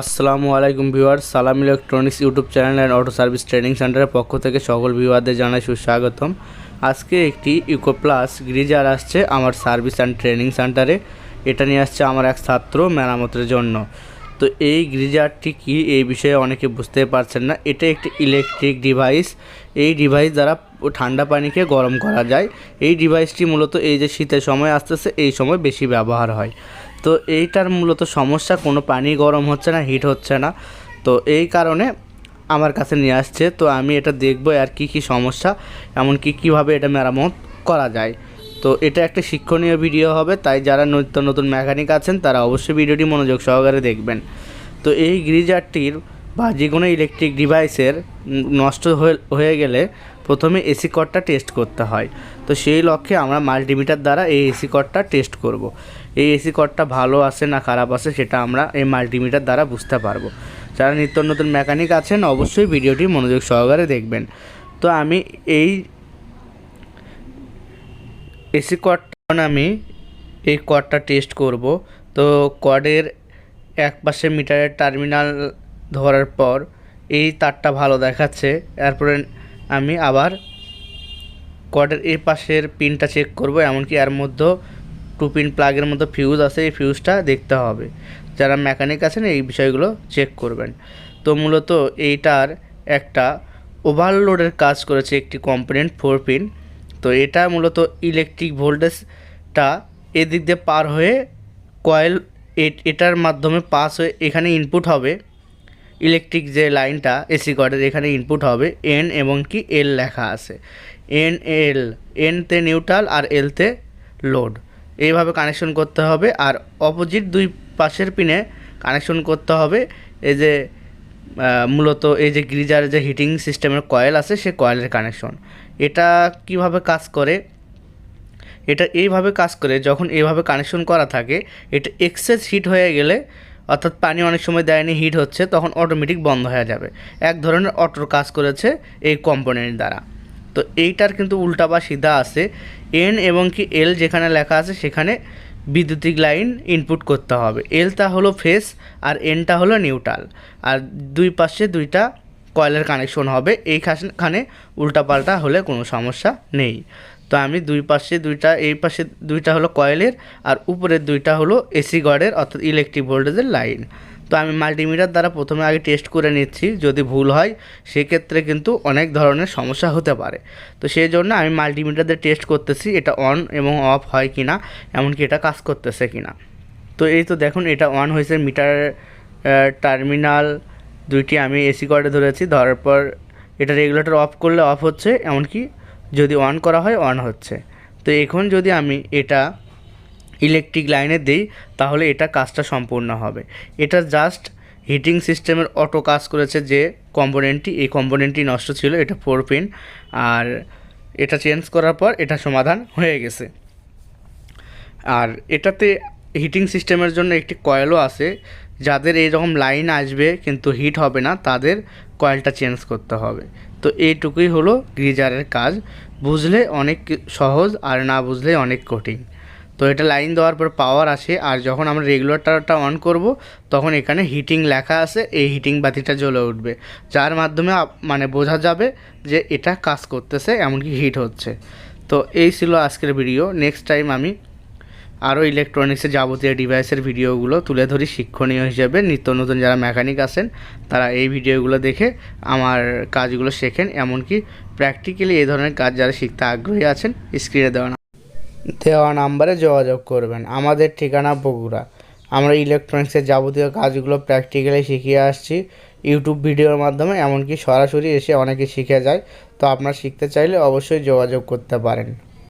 আসসালামু আলাইকুম ভিউয়ার সালাম electronics YouTube channel and auto service training সেন্টারের পক্ষ থেকে সকল ভিউয়ারদের জানাই সুস্বাগতম। আজকে একটি ইকো প্লাস গ্রিজার আসছে আমার সার্ভিস অ্যান্ড ট্রেনিং সেন্টারে। এটা নিয়ে আসছে আমার এক ছাত্র মেরামতের জন্য। তো এই গ্রিজারটি কি এই বিষয়ে অনেকে বুঝতে পারছেন না। এটা একটি ইলেকট্রিক ডিভাইস। এই ডিভাইস দ্বারা ঠান্ডা পানিকে গরম করা যায়। এই ডিভাইসটি মূলত এই যে শীতের সময় আসতেছে, এই সময় বেশি ব্যবহার হয়। তো এইটার মূলত সমস্যা, কোনো পানি গরম হচ্ছে না হিট হচ্ছে না। তো এই কারণে আমার কাছে নিয়ে আসছে, তো আমি এটা দেখব আর কি কি সমস্যা, এমনকি কীভাবে এটা মেরামত করা যায়। তো এটা একটা শিক্ষণীয় ভিডিও হবে, তাই যারা নিত্য নতুন মেকানিক আছেন, তারা অবশ্যই ভিডিওটি মনোযোগ সহকারে দেখবেন। তো এই গ্রিজারটির বা যে কোনো ইলেকট্রিক ডিভাইসের নষ্ট হয়ে গেলে প্রথমে এসি কর্ডটা টেস্ট করতে হয়। তো সেই লক্ষ্যে আমরা মাল্টিমিটার দ্বারা এই এসি কর্ডটা টেস্ট করব। এই এসি কর্ডটা ভালো আছে না খারাপ আছে সেটা আমরা এই মাল্টিমিটার দ্বারা বুঝতে পারব। যারা নিত্য নতুন মেকানিক আছেন, অবশ্যই ভিডিওটি মনোযোগ সহকারে দেখবেন। তো আমি এই এসি কর্ডটা আমি এই কর্ডটা টেস্ট করব। তো কর্ডের এক পাশে মিটারের টার্মিনাল ধরার পর এই তারটা ভালো দেখাচ্ছে। এরপরে আমি আবার কর্ডের এই পাশের পিনটা চেক করব, এমনকি এর মধ্যেও টু পিন প্লাগের মতো ফিউজ আছে, এই ফিউজটা দেখতে হবে। যারা মেকানিক আছেন, এই বিষয়গুলো চেক করবেন। তো মূলত এইটার একটা ওভারলোডের কাজ করেছে একটি কম্পোনেন্ট ফোর পিন তো এটা মূলত ইলেকট্রিক ভোল্টেজটা এদিক দিয়ে পার হয়ে কয়েল এটার মাধ্যমে পাস হয়ে এখানে ইনপুট হবে। ইলেকট্রিক যে লাইনটা এসি কর্ডের, এখানে ইনপুট হবে এন এবং কি এল লেখা আছে। এন এল এনতে নিউট্রাল আর এলতে লোড এইভাবে কানেকশন করতে হবে আর অপোজিট দুই পাশের পিনে কানেকশন করতে হবে। এই যে মূলত এই যে গ্রিজার যে হিটিং সিস্টেমের কয়েল আছে, সে কয়েলের কানেকশন এটা কীভাবে কাজ করে? এটা এইভাবে কাজ করে, যখন এইভাবে কানেকশন করা থাকে, এটা এক্সেস হিট হয়ে গেলে অর্থাৎ পানি অনেক সময় দেয়নি হিট হচ্ছে, তখন অটোমেটিক বন্ধ হয়ে যাবে। এক ধরনের অটোর কাজ করেছে এই কম্পোনেন্ট দ্বারা। তো এইটার কিন্তু উল্টা বা সিধা আছে। এন এবং কি এল যেখানে লেখা আছে, সেখানে বিদ্যুতিক লাইন ইনপুট করতে হবে। এলটা হলো ফেস আর এনটা হলো নিউট্রাল আর দুই পাশে দুইটা কয়েলের কানেকশন হবে এইখানে উল্টাপাল্টা হলে কোনো সমস্যা নেই। তো আমি দুই পাশে দুইটা, এই পাশে দুইটা হলো কয়েলের আর উপরের দুইটা হলো এসি গডের অর্থাৎ ইলেকট্রিক ভোল্টেজের লাইন তো আমি মাল্টিমিটার দ্বারা প্রথমে আগে টেস্ট করে নিচ্ছি, যদি ভুল হয়, সেক্ষেত্রে কিন্তু অনেক ধরনের সমস্যা হতে পারে। তো সেই জন্য আমি মাল্টিমিটার দিয়ে টেস্ট করতেছি, এটা অন এবং অফ হয় কি না এমনকি এটা কাজ করতেছে কি না তো এই তো দেখুন, এটা অন হয়েছে মিটার টার্মিনাল দুইটি আমি এসি কর্ডে ধরেছি, ধরার পর এটা রেগুলেটর অফ করলে অফ হচ্ছে, এমনকি যদি অন করা হয় অন হচ্ছে। তো এখন যদি আমি এটা ইলেকট্রিক লাইনে দিই, তাহলে এটা কাজটা সম্পূর্ণ হবে। এটা জাস্ট হিটিং সিস্টেমের অটো কাজ করেছে যে কম্পোনেন্টটি এই কম্পোনেন্টটি নষ্ট ছিল, এটা ফোর পিন আর এটা চেঞ্জ করার পর এটা সমাধান হয়ে গেছে। আর এটাতে হিটিং সিস্টেমের জন্য একটি কয়েলও আছে, যাদের এইরকম লাইন আসবে কিন্তু হিট হবে না, তাদের কয়েলটা চেঞ্জ করতে হবে। তো এইটুকুই হলো গিজারের কাজ। বুঝলে অনেক সহজ, আর না বুঝলে অনেক কঠিন। তো এটা লাইন দেওয়ার পর পাওয়ার আসে, আর যখন আমরা রেগুলেটরটা অন করব, তখন এখানে হিটিং লেখা আছে, এই হিটিং বাতিটা জ্বলে উঠবে। যার মাধ্যমে মানে বোঝা যাবে যে এটা কাজ করতেছে, এমনকি হিট হচ্ছে। তো এই ছিল আজকের ভিডিও। নেক্সট টাইম আমি আরও ইলেকট্রনিক্সের যাবতীয় ডিভাইসের ভিডিওগুলো তুলে ধরি শিক্ষণীয় হিসেবে। নিত্য নতুন যারা মেকানিক আছেন, তারা এই ভিডিওগুলো দেখে আমার কাজগুলো শেখেন। এমনকি প্র্যাকটিক্যালি এই ধরনের কাজ যারা শিখতে আগ্রহী আছেন স্ক্রিনে দেওয়া দেওয়া নাম্বারে যোগাযোগ করবেন। আমাদের ঠিকানা বগুড়া। আমরা ইলেকট্রনিক্সের যাবতীয় কাজগুলো প্র্যাকটিক্যালি শিখিয়ে আসছি ইউটিউব ভিডিওর মাধ্যমে। এমনকি সরাসরি এসে অনেকে শিখে যায়। তো আপনারা শিখতে চাইলে অবশ্যই যোগাযোগ করতে পারেন।